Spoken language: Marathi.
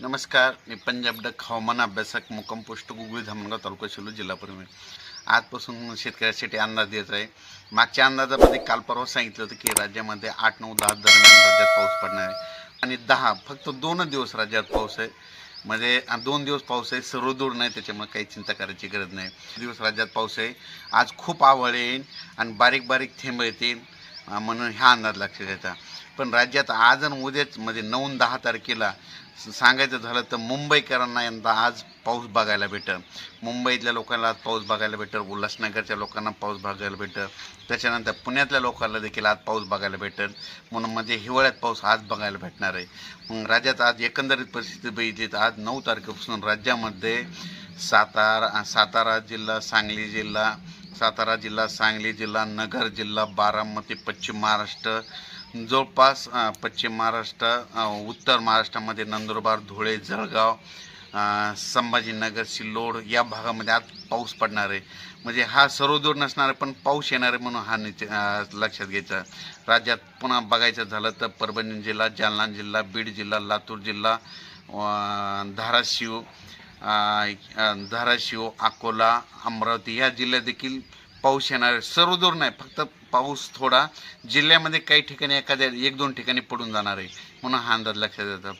नमस्कार मी पंजाब डक हवामान अभ्यासक मुक्काम पोस्ट गुगळी धामणगाव तालुका शिलो जिल्हा परभणी. आजपासून शेतकऱ्यासाठी अंदाज देत आहे. मागच्या अंदाजामध्ये काल परवा सांगितलं होतं की राज्यामध्ये आठ नऊ दहा दरम्यान राज्यात पाऊस पडणार आहे. आणि दहा फक्त दोनच दिवस राज्यात पाऊस आहे. म्हणजे दोन दिवस पाऊस आहे सर्व दूर नाही त्याच्यामुळे काही चिंता करायची गरज नाही. दिवस राज्यात पाऊस आहे. आज खूप आवड येईल आणि बारीक बारीक थेंब येतील. म्हणून ह्या अंदाज लक्षात येतात पण राज्यात आज आणि उद्याच म्हणजे नऊ दहा तारखेला सांगायचं झालं तर मुंबईकरांना यंदा आज पाऊस बघायला भेटल. मुंबईतल्या लोकांना आज पाऊस बघायला भेटल. उल्हासनगरच्या लोकांना पाऊस बघायला भेटल. त्याच्यानंतर पुण्यातल्या लोकांना देखील आज पाऊस बघायला भेटेल. म्हणून म्हणजे हिवाळ्यात पाऊस आज बघायला भेटणार आहे. मग राज्यात आज एकंदरीत परिस्थिती बघितली तर आज नऊ तारखेपासून राज्यामध्ये सातारा सातारा जिल्हा सांगली जिल्हा सातारा जिल्हा सांगली जिल्हा नगर जिल्हा बारामती पश्चिम महाराष्ट्र जवळपास पश्चिम महाराष्ट्र उत्तर महाराष्ट्रामध्ये नंदुरबार धुळे जळगाव संभाजीनगर सिल्लोड या भागामध्ये आज पाऊस पडणार आहे. म्हणजे हा सर्वदूर नसणार आहे पण पाऊस येणार आहे म्हणून हा निश्चित लक्षात घ्यायचा. राज्यात पुन्हा बघायचं झालं तर परभणी जिल्हा जालना जिल्हा बीड जिल्हा लातूर जिल्हा धाराशिव धाराशिव अकोला अमरावती ह्या जिल्ह्यात देखील पाऊस येणार आहे. सर्व दूर नाही फक्त पाऊस थोडा. जिल्ह्यामध्ये काही ठिकाणी एखाद्या एक दोन ठिकाणी पडून जाणार आहे. म्हणून हा अंदाज लक्षात येतात